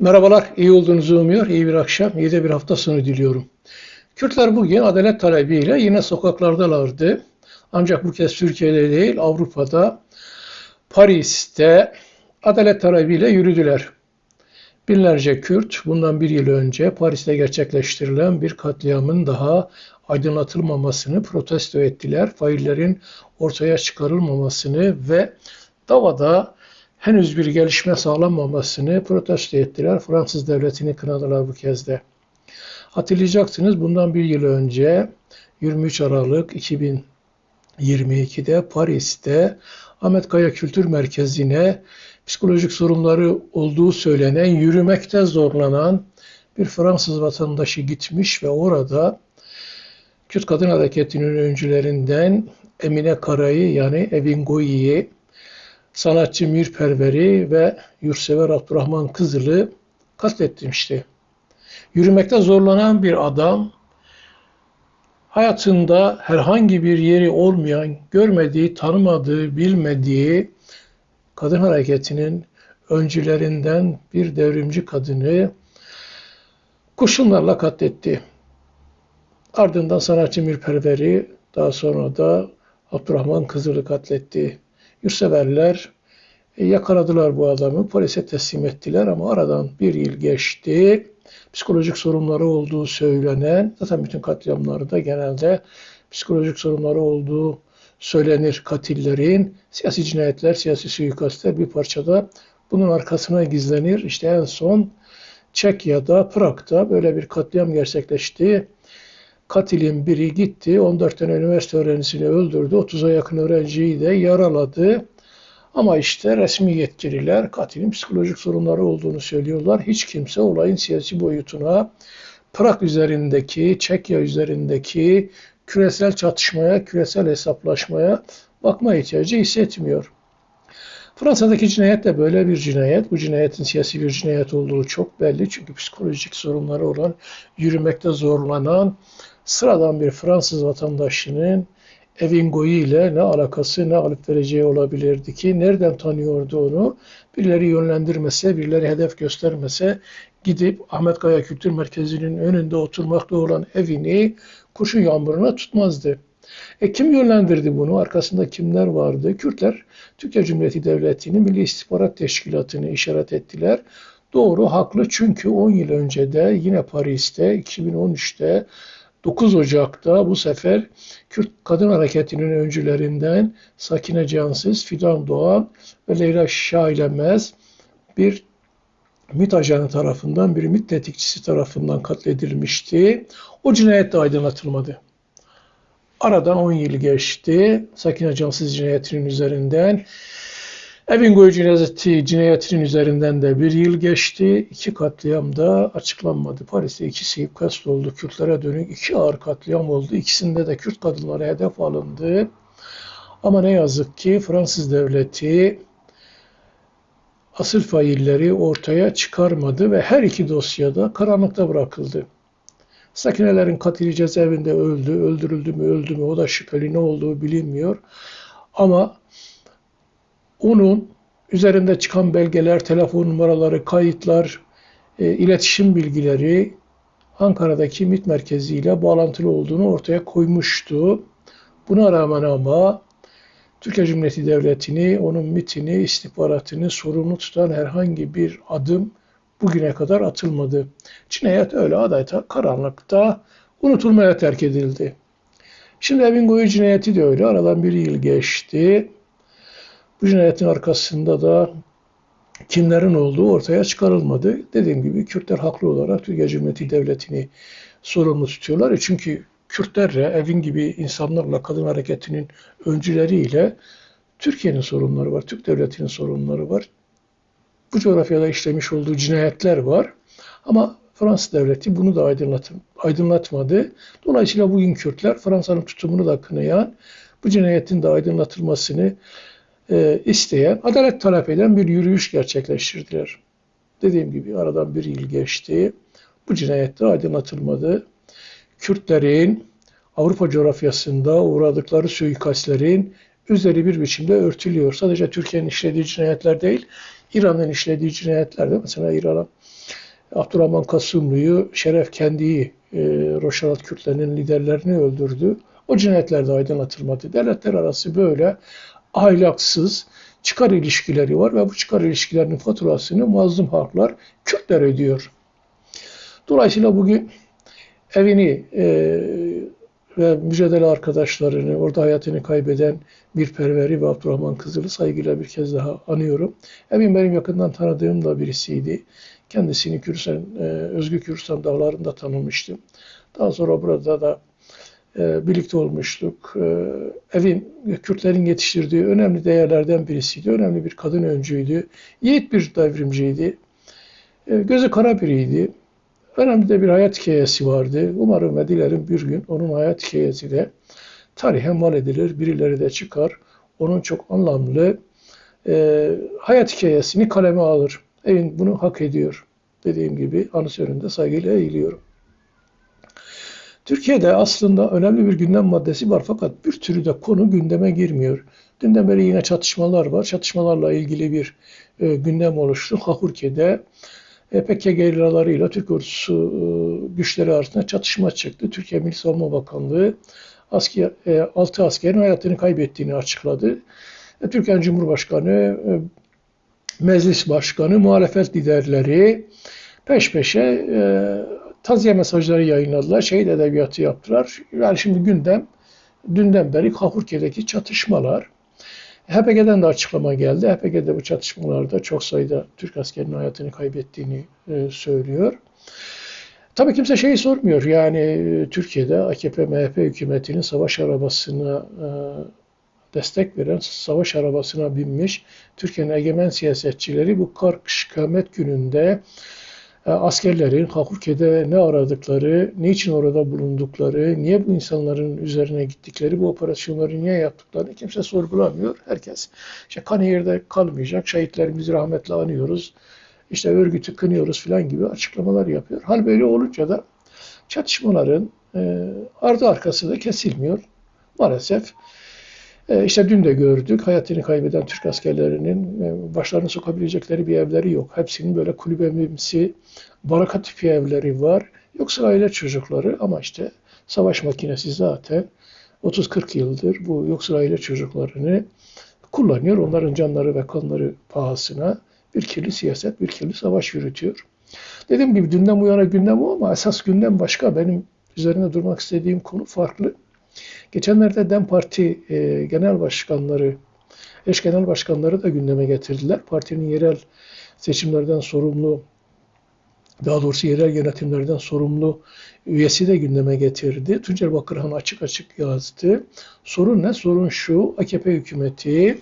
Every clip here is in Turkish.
Merhabalar, iyi olduğunuzu umuyor. İyi bir akşam, iyi de bir hafta sonu diliyorum. Kürtler bugün adalet talebiyle yine sokaklardalardı. Ancak bu kez Türkiye'de değil, Avrupa'da, Paris'te adalet talebiyle yürüdüler. Binlerce Kürt bundan bir yıl önce Paris'te gerçekleştirilen bir katliamın daha aydınlatılmamasını protesto ettiler. Faillerin ortaya çıkarılmamasını ve davada henüz bir gelişme sağlanmamasını protesto ettiler. Fransız devletini kınadılar bu kez de. Hatırlayacaksınız bundan bir yıl önce 23 Aralık 2022'de Paris'te Ahmet Kaya Kültür Merkezi'ne psikolojik sorunları olduğu söylenen, yürümekte zorlanan bir Fransız vatandaşı gitmiş ve orada Kürt Kadın Hareketi'nin öncülerinden Emine Karay'ı yani Evin Goyi'yi sanatçı Mir Perver'i ve yurtsever Abdurrahman Kızıl'ı katletmişti. Yürümekte zorlanan bir adam hayatında herhangi bir yeri olmayan, görmediği, tanımadığı, bilmediği kadın hareketinin öncülerinden bir devrimci kadını kurşunlarla katletti. Ardından sanatçı Mir Perver'i daha sonra da Abdurrahman Kızıl'ı katletti. Yurtseverler e, yakaladılar bu adamı, polise teslim ettiler ama aradan bir yıl geçti. Psikolojik sorunları olduğu söylenen, zaten bütün katliamlarda genelde psikolojik sorunları olduğu söylenir katillerin. Siyasi cinayetler, siyasi suikastler bir parçada bunun arkasına gizlenir. İşte en son Çekya'da, Prag'da böyle bir katliam gerçekleşti. Katilin biri gitti, 14 tane üniversite öğrencisini öldürdü, 30'a yakın öğrenciyi de yaraladı. Ama işte resmi yetkililer katilin psikolojik sorunları olduğunu söylüyorlar. Hiç kimse olayın siyasi boyutuna, Prag üzerindeki, Çekya üzerindeki küresel çatışmaya, küresel hesaplaşmaya bakma ihtiyacı hissetmiyor. Fransa'daki cinayet de böyle bir cinayet. Bu cinayetin siyasi bir cinayet olduğu çok belli. Çünkü psikolojik sorunları olan, yürümekte zorlanan, sıradan bir Fransız vatandaşının evin goyu ile ne alakası ne alıp vereceği olabilirdi ki nereden tanıyordu onu? Birileri yönlendirmese, birileri hedef göstermese gidip Ahmet Kaya Kültür Merkezi'nin önünde oturmakta olan evini kurşun yağmuruna tutmazdı. E kim yönlendirdi bunu? Arkasında kimler vardı? Kürtler Türkiye Cumhuriyeti Devleti'nin Milli İstihbarat Teşkilatı'nı işaret ettiler. Doğru, haklı çünkü 10 yıl önce de yine Paris'te 2013'te 9 Ocak'ta bu sefer Kürt Kadın Hareketi'nin öncülerinden Sakine Cansız, Fidan Doğan ve Leyla Şahilemez bir MİT ajanı tarafından, bir MİT tetikçisi tarafından katledilmişti. O cinayet de aydınlatılmadı. Aradan 10 yıl geçti. Sakine Cansız cinayetinin üzerinden Goyu cinayeti, cinayetinin üzerinden de bir yıl geçti. İki katliam da açıklanmadı. Paris'te iki suikast oldu. Kürtlere dönük iki ağır katliam oldu. İkisinde de Kürt kadınlara hedef alındı. Ama ne yazık ki Fransız devleti asıl failleri ortaya çıkarmadı ve her iki dosyada karanlıkta bırakıldı. Sakinelerin katili cezaevinde öldü, öldürüldü mü öldü mü o da şüpheli ne olduğu bilinmiyor. Ama onun üzerinde çıkan belgeler, telefon numaraları, kayıtlar, e, iletişim bilgileri Ankara'daki MİT merkeziyle bağlantılı olduğunu ortaya koymuştu. Buna rağmen ama Türkiye Cumhuriyeti Devleti'ni, onun MİT'ini, istihbaratını sorumlu tutan herhangi bir adım bugüne kadar atılmadı. Cinayet öyle adeta karanlıkta unutulmaya terk edildi. Şimdi Evin Goyu cinayeti de öyle. Aradan bir yıl geçti. Bu cinayetin arkasında da kimlerin olduğu ortaya çıkarılmadı. Dediğim gibi Kürtler haklı olarak Türkiye Cumhuriyeti Devleti'ni sorumlu tutuyorlar. E çünkü Kürtlerle, Evin gibi insanlarla, kadın hareketinin öncüleriyle Türkiye'nin sorunları var, Türk Devleti'nin sorunları var. Bu coğrafyada işlemiş olduğu cinayetler var. Ama Fransız devleti bunu da aydınlatmadı. Dolayısıyla bugün Kürtler Fransa'nın tutumunu da kınayan, bu cinayetin de aydınlatılmasını e, isteyen, adalet talep eden bir yürüyüş gerçekleştirdiler. Dediğim gibi aradan bir yıl geçti. Bu cinayette aydınlatılmadı. Kürtlerin Avrupa coğrafyasında uğradıkları suikastlerin üzeri bir biçimde örtülüyor. Sadece Türkiye'nin işlediği cinayetler değil, İran'ın işlediği cinayetler de mesela İran'a Abdurrahman Kasımlı'yı, Şeref Kendi'yi, e, Roşalat Kürtlerinin liderlerini öldürdü. O cinayetler de aydınlatılmadı. Devletler arası böyle ahlaksız çıkar ilişkileri var ve bu çıkar ilişkilerinin faturasını mazlum halklar Kürtler ödüyor. Dolayısıyla bugün evini e, ve mücadele arkadaşlarını, orada hayatını kaybeden bir perveri ve Abdurrahman Kızıl'ı saygıyla bir kez daha anıyorum. Emin benim yakından tanıdığım da birisiydi. Kendisini Kürsan, e, Özgür Kürsan dağlarında tanımıştım. Daha sonra burada da birlikte olmuştuk. E, evin Kürtlerin yetiştirdiği önemli değerlerden birisiydi. Önemli bir kadın öncüydü. Yiğit bir devrimciydi. E, gözü kara biriydi. Önemli de bir hayat hikayesi vardı. Umarım ve dilerim bir gün onun hayat hikayesi de tarihe mal edilir. Birileri de çıkar. Onun çok anlamlı e, hayat hikayesini kaleme alır. Evin bunu hak ediyor. Dediğim gibi anısı önünde saygıyla eğiliyorum. Türkiye'de aslında önemli bir gündem maddesi var fakat bir türlü de konu gündeme girmiyor. Dünden beri yine çatışmalar var. Çatışmalarla ilgili bir e, gündem oluştu. Hakurke'de e, PKK gerillalarıyla Türk ordusu e, güçleri arasında çatışma çıktı. Türkiye Milli Savunma Bakanlığı asker, e, 6 askerin hayatını kaybettiğini açıkladı. E, Türkiye Cumhurbaşkanı, e, Meclis Başkanı, muhalefet liderleri peş peşe e, taziye mesajları yayınladılar. Şehit edebiyatı yaptılar. Yani şimdi gündem dünden beri Kahurke'deki çatışmalar. HPG'den de açıklama geldi. HPG'de bu çatışmalarda çok sayıda Türk askerinin hayatını kaybettiğini e, söylüyor. Tabii kimse şeyi sormuyor. Yani e, Türkiye'de AKP MHP hükümetinin savaş arabasına e, destek veren savaş arabasına binmiş Türkiye'nin egemen siyasetçileri bu kar kıyamet gününde askerlerin Hakurke'de ne aradıkları, niçin orada bulundukları, niye bu insanların üzerine gittikleri, bu operasyonları niye yaptıklarını kimse sorgulamıyor. Herkes işte kan yerde kalmayacak, şehitlerimizi rahmetle anıyoruz, işte örgütü kınıyoruz filan gibi açıklamalar yapıyor. Hal böyle olunca da çatışmaların e, ardı arkası da kesilmiyor. Maalesef e, işte dün de gördük hayatını kaybeden Türk askerlerinin e, başlarını sokabilecekleri bir evleri yok. Hepsinin böyle kulübemimsi, baraka tipi evleri var. Yoksa aile çocukları ama işte savaş makinesi zaten 30-40 yıldır bu yoksul aile çocuklarını kullanıyor. Onların canları ve kanları pahasına bir kirli siyaset, bir kirli savaş yürütüyor. Dediğim gibi dünden bu yana gündem o ama esas gündem başka. Benim üzerine durmak istediğim konu farklı. Geçenlerde DEM Parti e, genel başkanları, eş genel başkanları da gündeme getirdiler. Partinin yerel seçimlerden sorumlu, daha doğrusu yerel yönetimlerden sorumlu üyesi de gündeme getirdi. Tuncer Bakırhan açık açık yazdı. Sorun ne? Sorun şu, AKP hükümeti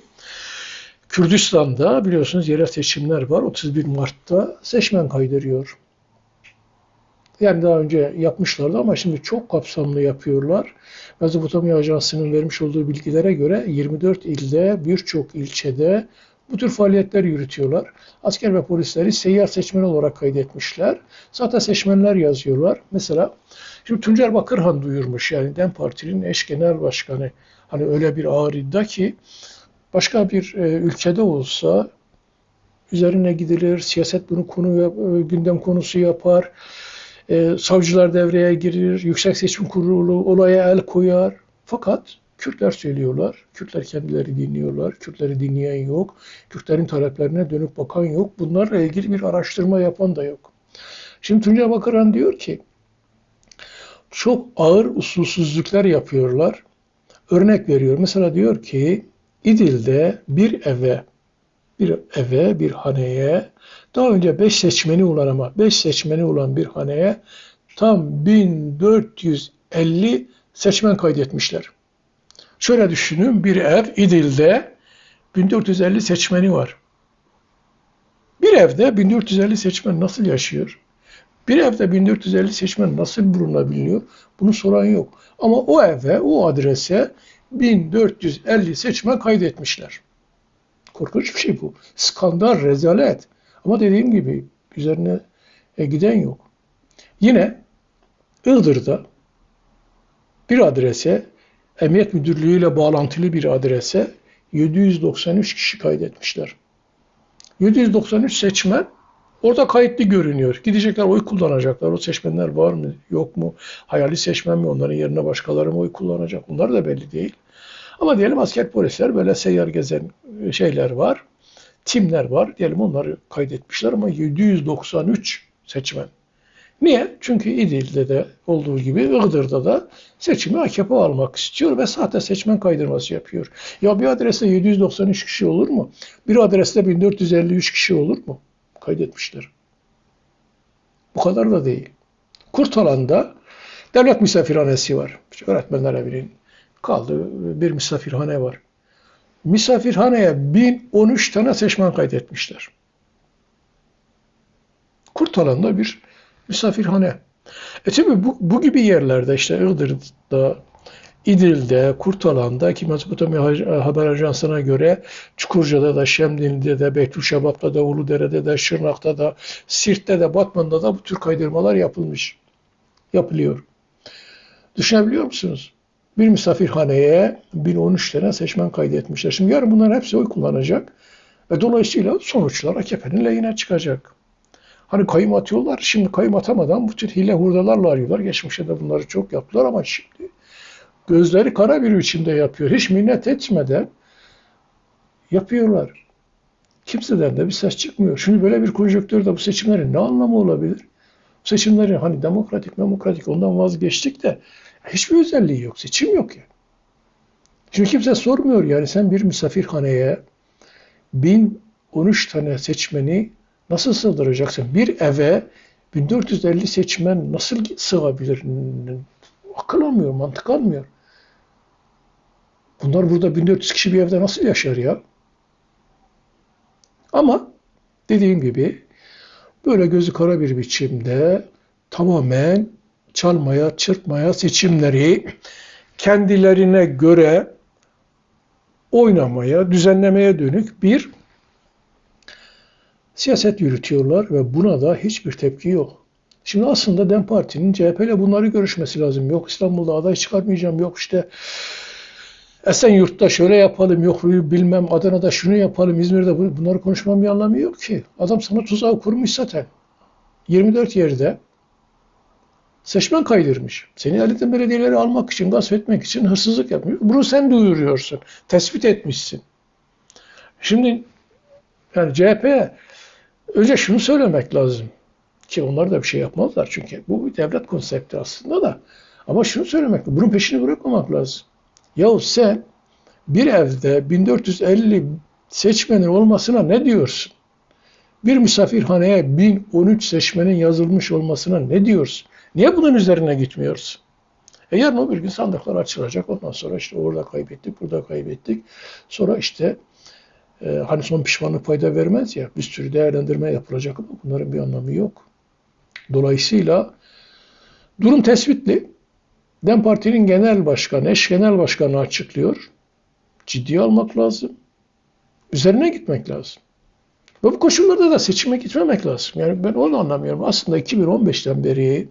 Kürdistan'da biliyorsunuz yerel seçimler var. 31 Mart'ta seçmen kaydırıyor. Yani daha önce yapmışlardı ama şimdi çok kapsamlı yapıyorlar. Mezopotamya Ajansı'nın vermiş olduğu bilgilere göre 24 ilde, birçok ilçede bu tür faaliyetler yürütüyorlar. Asker ve polisleri seyyar seçmen olarak kaydetmişler. Zaten seçmenler yazıyorlar. Mesela şimdi Tuncer Bakırhan duyurmuş yani DEM Parti'nin eş genel başkanı. Hani öyle bir ağır iddia ki başka bir e, ülkede olsa üzerine gidilir, siyaset bunu konu e, gündem konusu yapar e, savcılar devreye girir, Yüksek Seçim Kurulu olaya el koyar. Fakat Kürtler söylüyorlar, Kürtler kendileri dinliyorlar, Kürtleri dinleyen yok, Kürtlerin taleplerine dönüp bakan yok, bunlarla ilgili bir araştırma yapan da yok. Şimdi Tuncay Bakıran diyor ki, çok ağır usulsüzlükler yapıyorlar. Örnek veriyor. Mesela diyor ki İdil'de bir eve, bir eve, bir haneye daha önce 5 seçmeni olan ama 5 seçmeni olan bir haneye tam 1450 seçmen kaydetmişler. Şöyle düşünün bir ev İdil'de 1450 seçmeni var. Bir evde 1450 seçmen nasıl yaşıyor? Bir evde 1450 seçmen nasıl bulunabiliyor? Bunu soran yok. Ama o eve, o adrese 1450 seçmen kaydetmişler. Korkunç bir şey bu. Skandal, rezalet. Ama dediğim gibi üzerine e, giden yok. Yine Iğdır'da bir adrese, Emniyet Müdürlüğü ile bağlantılı bir adrese 793 kişi kaydetmişler. 793 seçmen Orada kayıtlı görünüyor. Gidecekler oy kullanacaklar. O seçmenler var mı yok mu? Hayali seçmen mi? Onların yerine başkaları mı oy kullanacak? Onlar da belli değil. Ama diyelim asker polisler böyle seyyar gezen şeyler var. Timler var. Diyelim onları kaydetmişler ama 793 seçmen. Niye? Çünkü İdil'de de olduğu gibi Iğdır'da da seçimi AKP almak istiyor ve sahte seçmen kaydırması yapıyor. Ya bir adreste 793 kişi olur mu? Bir adreste 1453 kişi olur mu? Kaydetmişler. Bu kadar da değil. Kurtalan'da devlet misafirhanesi var. Öğretmenler evinin kaldığı bir misafirhane var. Misafirhaneye 1013 tane seçmen kaydetmişler. Kurtalan'da bir misafirhane. E tabi bu, bu gibi yerlerde işte Iğdır'da, İdil'de, Kurtalan'da ki Mezopotamya Haber Ajansı'na göre Çukurca'da da, Şemdinli'de de, Beytüşşebap'ta da, Uludere'de de, Şırnak'ta da, Sirt'te de, Batman'da da bu tür kaydırmalar yapılmış. Yapılıyor. Düşünebiliyor musunuz? Bir misafirhaneye 1013 tane seçmen kaydetmişler. Şimdi yarın bunların hepsi oy kullanacak ve dolayısıyla sonuçlar AKP'nin lehine çıkacak. Hani kayım atıyorlar. Şimdi kayım atamadan bu tür hile hurdalarla arıyorlar. Geçmişte de bunları çok yaptılar ama şimdi gözleri kara bir biçimde yapıyor. Hiç minnet etmeden yapıyorlar. Kimseden de bir ses çıkmıyor. Şimdi böyle bir konjonktürde bu seçimlerin ne anlamı olabilir? Bu seçimlerin hani demokratik demokratik ondan vazgeçtik de hiçbir özelliği yok. Seçim yok ya. Şimdi kimse sormuyor yani sen bir misafirhaneye 1013 tane seçmeni Nasıl sığdıracaksın? Bir eve 1450 seçmen nasıl sığabilir? Akıl almıyor, mantık almıyor. Bunlar burada 1400 kişi bir evde nasıl yaşar ya? Ama dediğim gibi böyle gözü kara bir biçimde tamamen çalmaya, çırpmaya, seçimleri kendilerine göre oynamaya, düzenlemeye dönük bir siyaset yürütüyorlar ve buna da hiçbir tepki yok. Şimdi aslında DEM Parti'nin CHP ile bunları görüşmesi lazım. Yok İstanbul'da aday çıkarmayacağım, yok işte Esenyurt'ta şöyle yapalım, yok bilmem Adana'da şunu yapalım, İzmir'de bunları konuşmam bir anlamı yok ki. Adam sana tuzağı kurmuş zaten. 24 yerde seçmen kaydırmış. Seni elinden belediyeleri almak için, gasp etmek için hırsızlık yapmış. Bunu sen duyuruyorsun. Tespit etmişsin. Şimdi yani CHP Önce şunu söylemek lazım ki onlar da bir şey yapmazlar çünkü bu bir devlet konsepti aslında da. Ama şunu söylemek lazım. Bunun peşini bırakmamak lazım. Yahu sen bir evde 1450 seçmenin olmasına ne diyorsun? Bir misafirhaneye 1013 seçmenin yazılmış olmasına ne diyorsun? Niye bunun üzerine gitmiyoruz? E yarın o bir gün sandıklar açılacak. Ondan sonra işte orada kaybettik, burada kaybettik. Sonra işte e, hani son pişmanlık fayda vermez ya bir sürü değerlendirme yapılacak ama bunların bir anlamı yok. Dolayısıyla durum tespitli. DEM Parti'nin genel başkanı, eş genel başkanı açıklıyor. Ciddiye almak lazım. Üzerine gitmek lazım. Ve bu koşullarda da seçime gitmemek lazım. Yani ben onu anlamıyorum. Aslında 2015'ten beri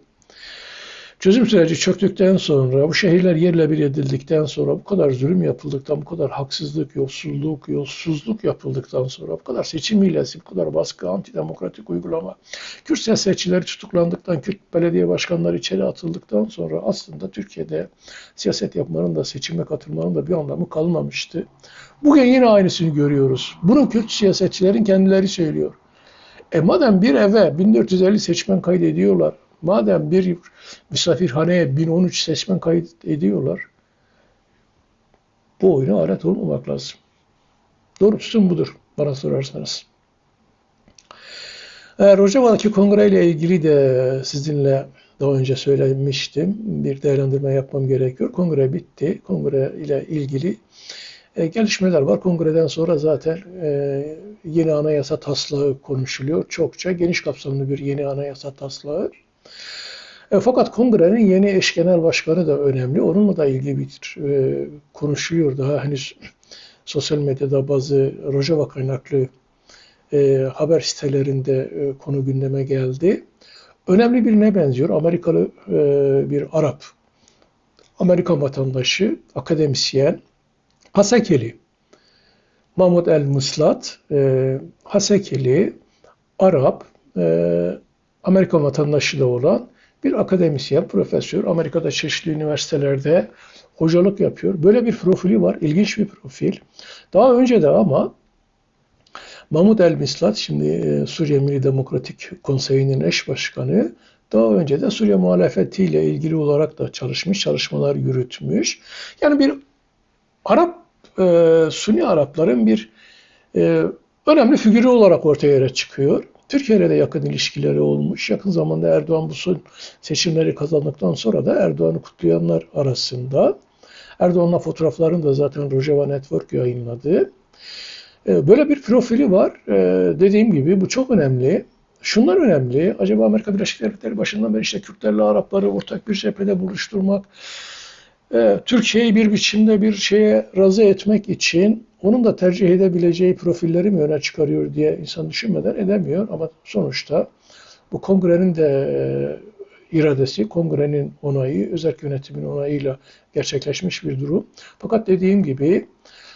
Çözüm süreci çöktükten sonra, bu şehirler yerle bir edildikten sonra, bu kadar zulüm yapıldıktan, bu kadar haksızlık, yolsuzluk, yolsuzluk yapıldıktan sonra, bu kadar seçim hilesi, bu kadar baskı, antidemokratik uygulama, Kürt siyasetçileri tutuklandıktan, Kürt belediye başkanları içeri atıldıktan sonra aslında Türkiye'de siyaset yapmanın da seçime katılmanın da bir anlamı kalmamıştı. Bugün yine aynısını görüyoruz. Bunu Kürt siyasetçilerin kendileri söylüyor. E madem bir eve 1450 seçmen kaydediyorlar, Madem bir misafirhaneye 1013 seçmen kayıt ediyorlar, bu oyuna alet olmamak lazım. Doğrusu budur bana sorarsanız. Eğer Rojava'daki kongreyle ilgili de sizinle daha önce söylemiştim. Bir değerlendirme yapmam gerekiyor. Kongre bitti. Kongre ile ilgili e, gelişmeler var. Kongreden sonra zaten e, yeni anayasa taslağı konuşuluyor. Çokça geniş kapsamlı bir yeni anayasa taslağı. E, fakat kongrenin yeni eş genel başkanı da önemli. Onunla da ilgili bir e, konuşuluyor daha henüz sosyal medyada bazı Rojava kaynaklı e, haber sitelerinde e, konu gündeme geldi. Önemli bir ne benziyor? Amerikalı e, bir Arap, Amerikan vatandaşı, akademisyen, Hasekeli, Mahmud El Muslat, e, Hasekeli, Arap, e, Amerika vatandaşı da olan bir akademisyen, profesör. Amerika'da çeşitli üniversitelerde hocalık yapıyor. Böyle bir profili var. İlginç bir profil. Daha önce de ama Mahmut El Mislat, şimdi e, Suriye Milli Demokratik Konseyi'nin eş başkanı, daha önce de Suriye muhalefetiyle ilgili olarak da çalışmış, çalışmalar yürütmüş. Yani bir Arap, e, Sunni Arapların bir e, önemli figürü olarak ortaya çıkıyor. Türkiye ile de yakın ilişkileri olmuş. Yakın zamanda Erdoğan bu son seçimleri kazandıktan sonra da Erdoğan'ı kutlayanlar arasında. Erdoğan'la fotoğraflarını da zaten Rojava Network yayınladı. E, böyle bir profili var. E, dediğim gibi bu çok önemli. Şunlar önemli. Acaba Amerika Birleşik Devletleri başından beri işte Kürtlerle Arapları ortak bir cephede buluşturmak, e, Türkiye'yi bir biçimde bir şeye razı etmek için onun da tercih edebileceği profilleri mi öne çıkarıyor diye insan düşünmeden edemiyor. Ama sonuçta bu kongrenin de iradesi, kongrenin onayı, özel yönetimin onayıyla gerçekleşmiş bir durum. Fakat dediğim gibi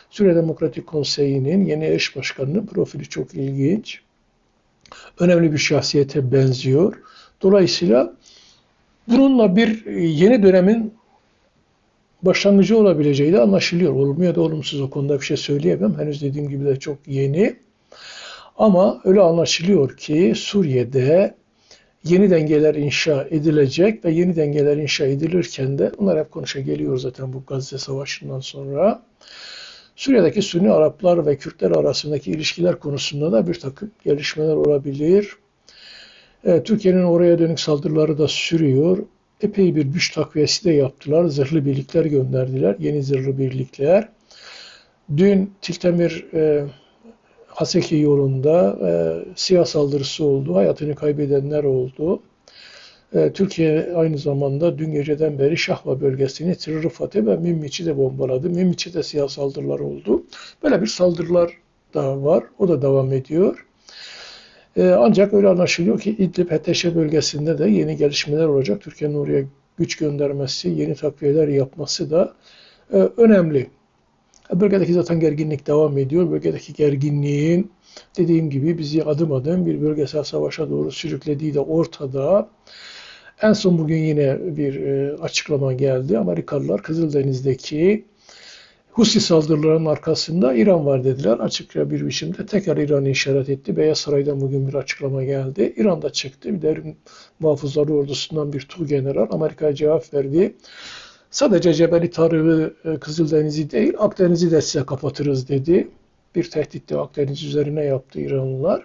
Suriye Demokratik Konseyi'nin yeni eş başkanının profili çok ilginç. Önemli bir şahsiyete benziyor. Dolayısıyla bununla bir yeni dönemin başlangıcı olabileceği de anlaşılıyor. Olumlu ya da olumsuz o konuda bir şey söyleyemem. Henüz dediğim gibi de çok yeni. Ama öyle anlaşılıyor ki Suriye'de yeni dengeler inşa edilecek ve yeni dengeler inşa edilirken de bunlar hep konuşa geliyor zaten bu Gazze Savaşı'ndan sonra. Suriye'deki Sünni Araplar ve Kürtler arasındaki ilişkiler konusunda da bir takım gelişmeler olabilir. E, Türkiye'nin oraya dönük saldırıları da sürüyor. Epey bir güç takviyesi de yaptılar. Zırhlı birlikler gönderdiler. Yeni zırhlı birlikler. Dün Tiltemir e, Haseki yolunda e, siyah saldırısı oldu. Hayatını kaybedenler oldu. E, Türkiye aynı zamanda dün geceden beri Şahva bölgesini Tir Rıfat'ı ve Mimmiç'i de bombaladı. Mimmiç'e de siyah saldırılar oldu. Böyle bir saldırılar da var. O da devam ediyor. E, ancak öyle anlaşılıyor ki İdlib Heteşe bölgesinde de yeni gelişmeler olacak. Türkiye'nin oraya güç göndermesi, yeni takviyeler yapması da e, önemli. Bölgedeki zaten gerginlik devam ediyor. Bölgedeki gerginliğin dediğim gibi bizi adım adım bir bölgesel savaşa doğru sürüklediği de ortada. En son bugün yine bir e, açıklama geldi. Amerikalılar Kızıldeniz'deki Husi saldırılarının arkasında İran var dediler. Açıkça bir biçimde tekrar İran'ı işaret etti. Beyaz Saray'dan bugün bir açıklama geldi. İran da çıktı. Bir devrim muhafızları ordusundan bir tuğ general Amerika'ya cevap verdi. Sadece Cebeli Tarık'ı e, Kızıldeniz'i değil Akdeniz'i de size kapatırız dedi. Bir tehdit de Akdeniz üzerine yaptı İranlılar.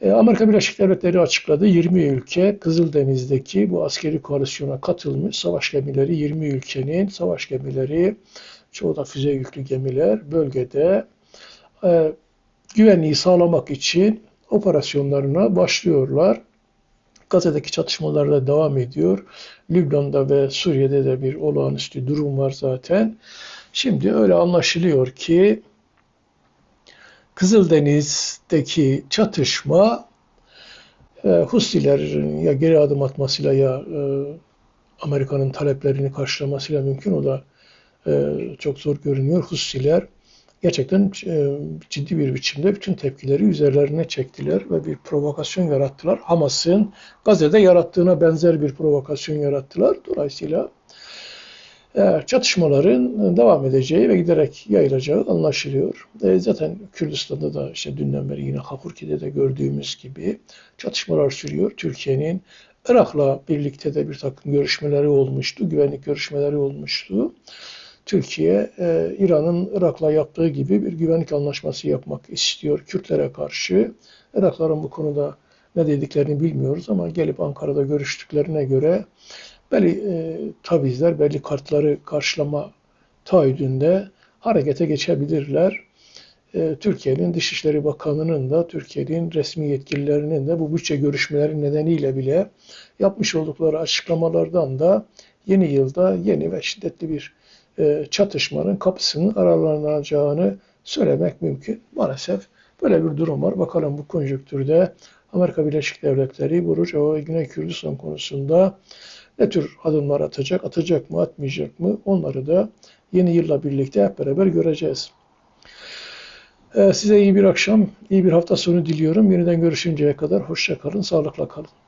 E, Amerika Birleşik Devletleri açıkladı. 20 ülke Kızıldeniz'deki bu askeri koalisyona katılmış. Savaş gemileri 20 ülkenin savaş gemileri, çoğu da füze yüklü gemiler bölgede e, güvenliği sağlamak için operasyonlarına başlıyorlar. Gazze'deki çatışmalar da devam ediyor. Lübnan'da ve Suriye'de de bir olağanüstü durum var zaten. Şimdi öyle anlaşılıyor ki Kızıldeniz'deki çatışma e, Husilerin ya geri adım atmasıyla ya e, Amerika'nın taleplerini karşılamasıyla mümkün. O çok zor görünüyor. Husiler gerçekten e, ciddi bir biçimde bütün tepkileri üzerlerine çektiler ve bir provokasyon yarattılar. Hamas'ın Gazze'de yarattığına benzer bir provokasyon yarattılar. Dolayısıyla e, çatışmaların devam edeceği ve giderek yayılacağı anlaşılıyor. E, zaten Kürdistan'da da işte dünden beri yine Hakurki'de de gördüğümüz gibi çatışmalar sürüyor. Türkiye'nin Irak'la birlikte de bir takım görüşmeleri olmuştu, güvenlik görüşmeleri olmuştu. Türkiye, e, İran'ın Irak'la yaptığı gibi bir güvenlik anlaşması yapmak istiyor Kürtlere karşı. Irakların bu konuda ne dediklerini bilmiyoruz ama gelip Ankara'da görüştüklerine göre belli e, tavizler, belli kartları karşılama taahhüdünde harekete geçebilirler. E, Türkiye'nin Dışişleri Bakanı'nın da Türkiye'nin resmi yetkililerinin de bu bütçe görüşmeleri nedeniyle bile yapmış oldukları açıklamalardan da yeni yılda yeni ve şiddetli bir çatışmanın kapısının aralanacağını söylemek mümkün. Maalesef böyle bir durum var. Bakalım bu konjonktürde Amerika Birleşik Devletleri bu Rojava ve Güney Kürdistan konusunda ne tür adımlar atacak, atacak mı, atmayacak mı onları da yeni yılla birlikte hep beraber göreceğiz. Ee, size iyi bir akşam, iyi bir hafta sonu diliyorum. Yeniden görüşünceye kadar hoşça kalın, sağlıkla kalın.